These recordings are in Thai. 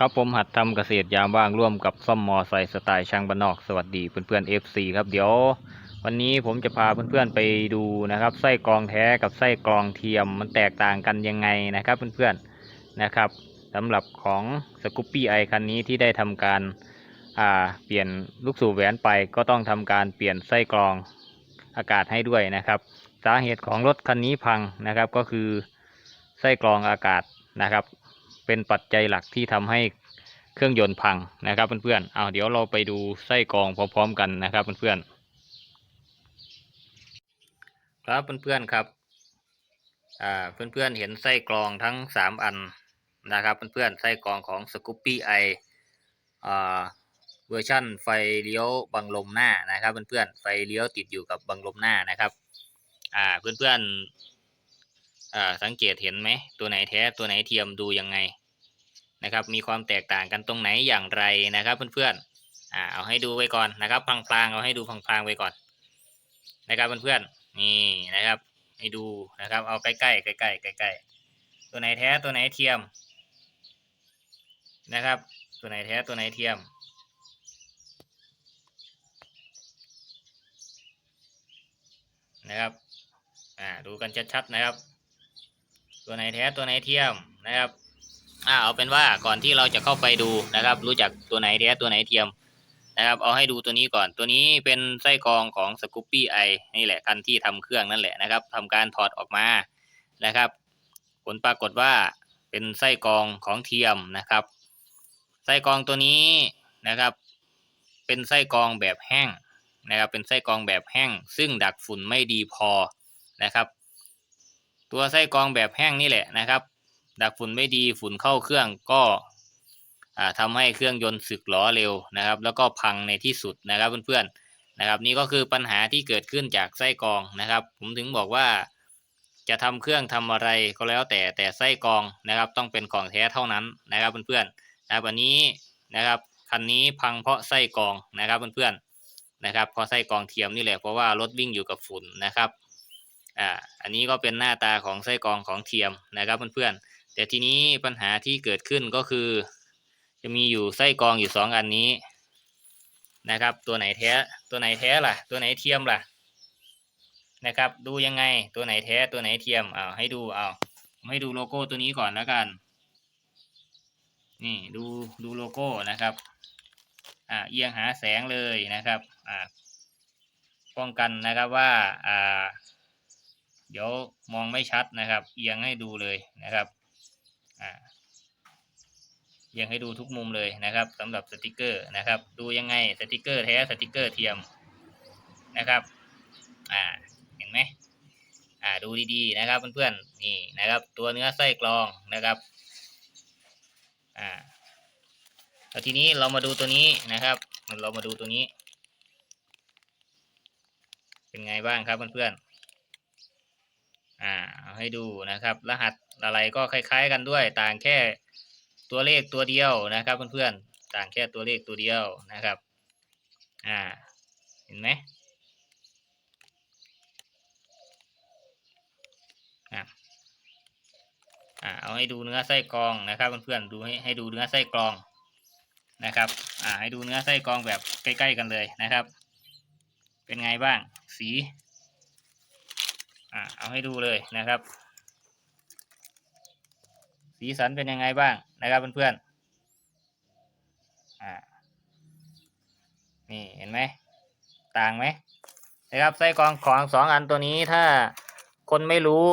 ครับผมหัดทำเกษตรยามว่างร่วมกับซ่อมมอไซค์สไตล์ช่างบ้านนอกสวัสดีเพื่อนๆ FC ครับเดี๋ยววันนี้ผมจะพาเพื่อนๆไปดูนะครับไส้กรองแท้กับไส้กรองเทียมมันแตกต่างกันยังไงนะครับเพื่อนๆนะครับสำหรับของสกูปปี้ไอคันนี้ที่ได้ทำการเปลี่ยนลูกสูบแหวนไปก็ต้องทำการเปลี่ยนไส้กรองอากาศให้ด้วยนะครับ สาเหตุของรถคันนี้พังนะครับก็คือไส้กรองอากาศนะครับ เป็นปัจจัยหลักที่ทำให้เครื่องยนต์พังนะครับเพื่อนๆเอาเดี๋ยวเราไปดูไส้กรองพร้อมๆกันนะครับเพื่อนๆครับเพื่อนๆครับอ่าเพื่อนๆเห็นไส้กรองทั้งสามอันนะครับเพื่อนๆไส้กรองของสกูปปี้ไออ่าเวอร์ชั่นไฟเลี้ยวบังลมหน้านะครับเพื่อนๆไฟเลี้ยวติดอยู่กับบังลมหน้านะครับอ่าเพื่อนๆอ่าสังเกตเห็นไหมตัวไหนแท้ตัวไหนเทียมดูยังไง นะครับ มีความแตกต่างกันตรงไหนอย่างไรนะครับ เพื่อนๆอ่าเอาให้ดูไว้ก่อนนะครับพลางๆเอาให้ดูพลางๆไว้ก่อน นะครับเพื่อนๆนี่นะครับให้ดูนะครับ เอาใกล้ๆใกล้ๆใกล้ๆตัวไหนแท้ตัวไหนเทียมนะครับ ตัวไหนแท้ตัวไหนเทียมนะครับ อ่า ดูกันชัดๆนะครับ ตัวไหนแท้ตัวไหนเทียมนะครับ อ่าเอาเป็นว่าก่อนที่เราจะเข้าไปดูนะครับ รู้จักตัวไหนแท้ตัวไหนเทียมนะครับ เอาให้ดูตัวนี้ก่อนตัวนี้เป็นไส้กรองของสกูปปี้ไอนี่แหละคันที่ทำเครื่องนั่นแหละนะครับทำการถอดออกมานะครับ ผลปรากฏว่าเป็นไส้กรองของเทียมนะครับ ไส้กรองตัวนี้นะครับ เป็นไส้กรองแบบแห้งนะครับ เป็นไส้กรองแบบแห้ง ซึ่งดักฝุ่นไม่ดีพอนะครับ ตัวไส้กรองแบบแห้งนี่แหละนะครับ ดักฝุ่นไม่ดีฝุ่นเข้าเครื่องก็อ่าทำให้เครื่องยนต์สึกหรอเร็วนะครับ แล้วก็พังในที่สุดนะครับเพื่อนๆนะครับ นี่ก็คือปัญหาที่เกิดขึ้นจากไส้กรองนะครับ ผมถึงบอกว่าจะทำเครื่องทำอะไรก็แล้วแต่แต่ไส้กรองนะครับ ต้องเป็นของแท้เท่านั้นนะครับเพื่อนๆนะครับวันนี้นะครับคันนี้พังเพราะไส้กรองนะครับเพื่อนๆนะครับเพราะไส้กรองเทียมนี่แหละเพราะว่ารถวิ่งอยู่กับฝุ่นนะครับอ่าอันนี้ก็เป็นหน้าตาของไส้กรองของเทียมนะครับเพื่อนๆ แต่ทีนี้ปัญหาที่เกิดขึ้นก็คือ จะมีอยู่ไส้กรองอยู่สองอันนี้นะครับ ตัวไหนแท้ตัวไหนแท้ล่ะ ตัวไหนเทียมล่ะนะครับ ดูยังไงตัวไหนแท้ตัวไหนเทียมเอาให้ดูเอาให้ดูโลโก้ตัวนี้ก่อนแล้วกัน นี่ดูดูโลโก้นะครับ อ่าเอียงหาแสงเลยนะครับอ่าป้องกันนะครับว่าอ่าเดี๋ยวมองไม่ชัดนะครับ เอียงให้ดูเลยนะครับ เอียงให้ดูทุกมุมเลยนะครับสำหรับสติกเกอร์นะครับ ดูยังไงสติกเกอร์แท้สติกเกอร์เทียมนะครับ อ่าเห็นไหมอ่าดูดีๆนะครับเพื่อนๆนี่นะครับ ตัวเนื้อไส้กรองนะครับอ่าแล้วทีนี้เรามาดูตัวนี้นะครับ เรามาดูตัวนี้ เป็นไงบ้างครับเพื่อนๆอ่าให้ดูนะครับ รหัส อะไรก็คล้าย ๆ กันด้วย ต่างแค่ตัวเลขตัวเดียวนะครับเพื่อนๆต่างแค่ตัวเลขตัวเดียวนะครับอ่าเห็นไหมอ่าอ่าเอาให้ดูเนื้อไส้กรองนะครับเพื่อนๆดูให้ให้ดูเนื้อไส้กรองนะครับอ่าให้ดูเนื้อไส้กรองแบบใกล้ๆกันเลยนะครับ เป็นไงบ้างสีอ่าเอาให้ดูเลยนะครับ สีสันเป็นยังไงบ้างนะครับเพื่อนๆอ่านี่เห็นไหมต่างไหมนะครับไส้กรองของสองอันตัวนี้ถ้าคนไม่รู้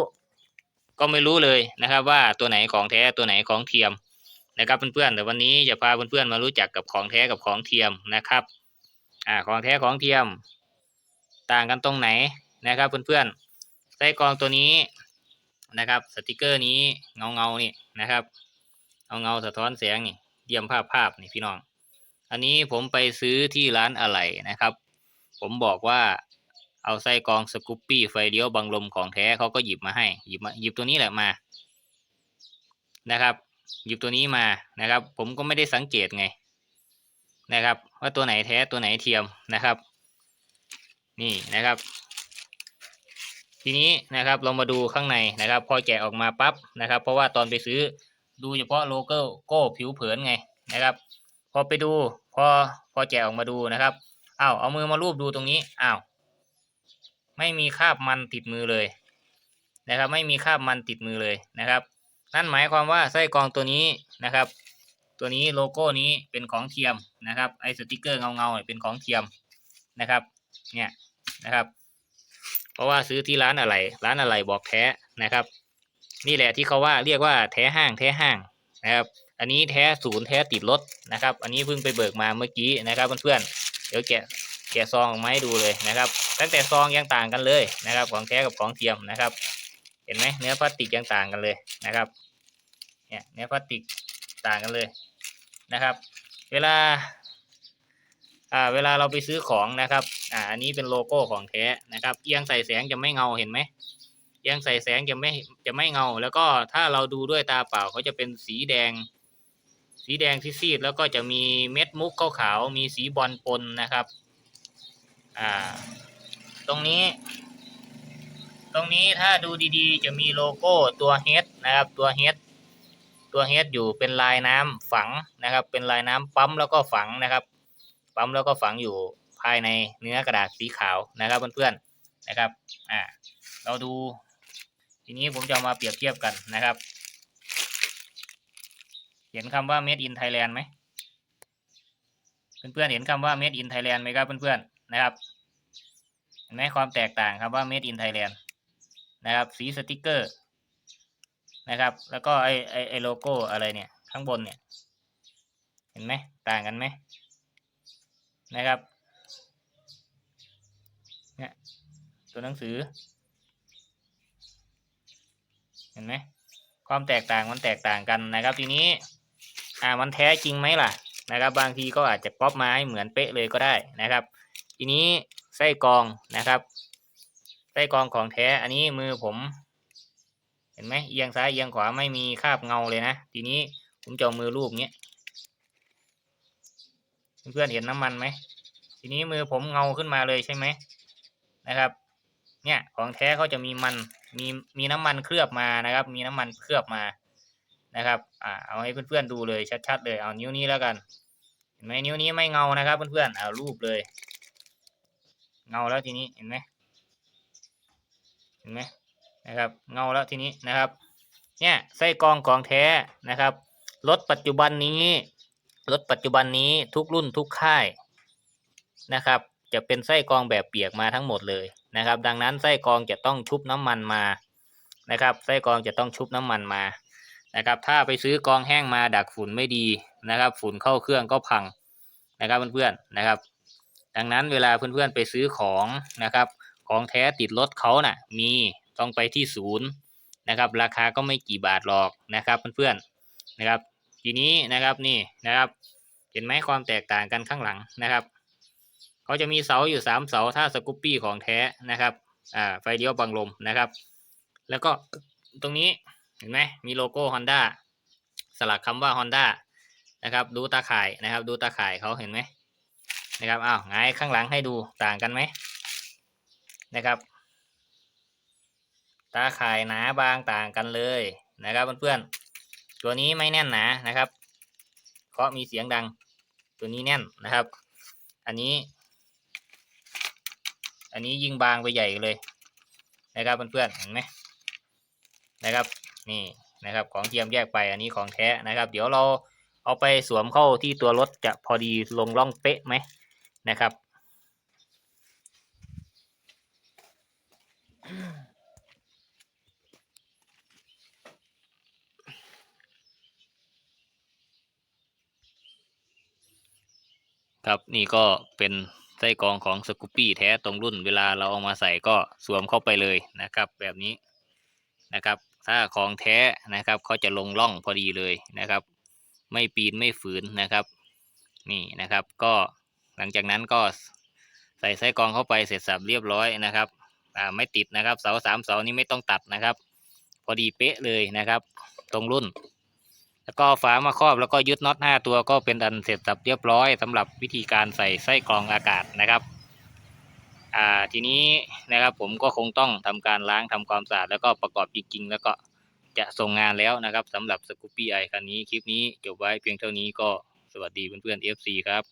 ก็ไม่รู้เลยนะครับ ว่าตัวไหนของแท้ตัวไหนของเทียมนะครับเพื่อนๆแต่วันนี้จะพาเพื่อนๆมารู้จักกับของแท้กับของเทียมนะครับ อ่าของแท้ของเทียม ต่างกันตรงไหนนะครับเพื่อนๆไส้กรองตัวนี้ นะครับ สติกเกอร์นี้เงาเงานี่นะครับเงาเงาสะท้อนแสงนี่ เยี่ยมภาพภาพนี่พี่น้อง อันนี้ผมไปซื้อที่ร้านอะไหล่นะครับ ผมบอกว่าเอาไส้กองสกูปปี้ไฟเลี้ยวบังลมของแท้เขาก็หยิบมาให้หยิบมาหยิบตัวนี้แหละมา นะครับ หยิบตัวนี้มานะครับ ผมก็ไม่ได้สังเกตไงนะครับ ว่าตัวไหนแท้ตัวไหนเทียมนะครับ นี่นะครับ ทีนี้นะครับเรามาดูข้างในนะครับ พอแกะออกมาปั๊บนะครับ เพราะว่าตอนไปซื้อดูเฉพาะโลโก้โก้ผิวเผินไงนะครับ พอไปดูพอพอแกะออกมาดูนะครับอ้าวเอามือมาลูบดูตรงนี้อ้าวไม่มีคราบมันติดมือเลยนะครับ ไม่มีคราบมันติดมือเลยนะครับ นั่นหมายความว่าไส้กรองตัวนี้นะครับ ตัวนี้โลโก้นี้เป็นของเทียมนะครับไอสติกเกอร์เงาเงาเป็นของเทียมนะครับ เนี่ยนะครับ เพราะว่าซื้อที่ร้านอะไร ร้านอะไรบอกแท้นะครับ นี่แหละที่เขาว่าเรียกว่าแท้ห้างแท้ห้างนะครับ อันนี้แท้ศูนย์แท้ติดรถนะครับ อันนี้เพิ่งไปเบิกมาเมื่อกี้นะครับเพื่อนๆเดี๋ยวแกะแกะซองออกมาให้ดูเลยนะครับ ตั้งแต่ซองยังต่างกันเลยนะครับ ของแท้กับของเทียมนะครับ เห็นไหมเนื้อพลาสติกยังต่างกันเลยนะครับเนี่ยเนื้อพลาสติกต่างกันเลยนะครับ เวลา อ่าเวลาเราไปซื้อของนะครับ อ่าอันนี้เป็นโลโก้ของแท้นะครับ เอียงใส่แสงจะไม่เงาเห็นไหมเอียงใส่แสงจะไม่จะไม่เงา แล้วก็ถ้าเราดูด้วยตาเปล่าเขาจะเป็นสีแดง สีแดงซีดๆแล้วก็จะมีเม็ดมุกขาวๆมีสีบอลปนนะครับ อ่า ตรงนี้ ตรงนี้ถ้าดูดีๆ จะมีโลโก้ตัว H นะครับตัว H ตัว H อยู่เป็นลายน้ำฝังนะครับ เป็นลายน้ำปั๊มแล้วก็ฝังนะครับ ปั๊มแล้วก็ฝังอยู่ภายในเนื้อกระดาษสีขาวนะครับเพื่อนๆนะครับอ่าเราดู ทีนี้ผมจะมาเปรียบเทียบกันนะครับ เห็นคำว่า made in Thailand ไหมเพื่อนๆเห็นคำว่า made in Thailand ไหมครับเพื่อนๆนะครับเห็นไหมความแตกต่างครับว่า made in Thailand นะครับสีสติกเกอร์นะครับ แล้วก็ไอไอไอโลโก้อะไรเนี่ย ข้างบนเนี่ย เห็นไหมต่างกันไหม นะครับเนี่ยตัวหนังสือ เห็นไหมความแตกต่างมันแตกต่างกันนะครับ ทีนี้ อ่ามันแท้จริงไหมล่ะนะครับ บางทีก็อาจจะก๊อปมาให้เหมือนเป๊ะเลยก็ได้นะครับ ทีนี้ไส้กรองนะครับไส้กรองของแท้อันนี้มือผม เห็นไหมเอียงซ้ายเอียงขวาไม่มีคราบเงาเลยนะ ทีนี้ผมจะมือลูบเนี้ย เพื่อนเห็นน้ำมันไหม ทีนี้มือผมเงาขึ้นมาเลยใช่ไหมนะครับ เนี่ยของแท้เขาจะมีมันมีมีน้ำมันเคลือบมานะครับ มีน้ำมันเคลือบมานะครับ อ่าเอาให้เพื่อนๆดูเลยชัดๆเลยเอานิ้วนี้แล้วกันเห็นไหมนิ้วนี้ไม่เงานะครับ เพื่อนๆเอารูปเลย เงาแล้วทีนี้เห็นไหมเห็นไหมนะครับ เงาแล้วทีนี้นะครับ เนี่ยไส้กรองของแท้นะครับรถปัจจุบันนี้ รถปัจจุบันนี้ทุกรุ่นทุกค่ายนะครับ จะเป็นไส้กรองแบบเปียกมาทั้งหมดเลยนะครับ ดังนั้นไส้กรองจะต้องชุบน้ำมันมานะครับ ไส้กรองจะต้องชุบน้ำมันมานะครับ ถ้าไปซื้อกรองแห้งมาดักฝุ่นไม่ดีนะครับ ฝุ่นเข้าเครื่องก็พังนะครับเพื่อนๆนะครับ ดังนั้นเวลาเพื่อนๆไปซื้อของนะครับ ของแท้ติดรถเขาน่ะ มีต้องไปที่ศูนย์นะครับ ราคาก็ไม่กี่บาทหรอกนะครับเพื่อนๆนะครับ ทีนี้นะครับนี่นะครับ เห็นไหมความแตกต่างกันข้างหลังนะครับเขาจะมีเสาอยู่สามเสาถ้าสกูปปี้ของแท้นะครับอ่าไฟเลี้ยวบังลมนะครับ แล้วก็ตรงนี้เห็นไหมมีโลโก้ Honda สลักคำว่า Honda นะครับดูตาข่ายนะครับ ดูตาข่ายเขาเห็นไหมนะครับอ้าวไงายข้างหลังให้ดูต่างกันไหมนะครับ ตาข่ายหนาบางต่างกันเลยนะครับเพื่อนๆ ตัวนี้ไม่แน่นหนานะครับเคาะมีเสียงดัง ตัวนี้แน่นนะครับ อันนี้ อันนี้ยิ่งบางไปใหญ่เลยนะครับเพื่อนๆเห็นไหมนะครับนี่นะครับของเทียมแยกไปอันนี้ของแท้นะครับ เดี๋ยวเราเอาไปสวมเข้าที่ตัวรถจะพอดีลงร่องเป๊ะไหมนะครับ ครับนี่ก็เป็นไส้กรองของสกูปปี้แท้ตรงรุ่นเวลาเราเอามาใส่ก็สวมเข้าไปเลยนะครับ แบบนี้นะครับ ถ้าของแท้นะครับเขาจะลงร่องพอดีเลยนะครับ ไม่ปีนไม่ฝืนนะครับ นี่นะครับก็หลังจากนั้นก็ใส่ไส้กรองเข้าไปเสร็จสับเรียบร้อยนะครับอ่าไม่ติดนะครับ เสาสามเสานี้ไม่ต้องตัดนะครับ พอดีเป๊ะเลยนะครับ ตรงรุ่น แล้วก็ฝามาครอบแล้วก็ยึดน็อตห้าตัวก็เป็นอันเสร็จสับเรียบร้อยสำหรับวิธีการใส่ไส้กรองอากาศนะครับอ่าทีนี้นะครับผมก็คงต้องทำการล้างทำความสะอาดแล้วก็ประกอบจริงๆแล้วก็จะส่งงานแล้วนะครับสำหรับสกูปปี้ไอคันนี้คลิปนี้จบไว้เพียงเท่านี้ก็สวัสดีเพื่อนๆ FC ครับ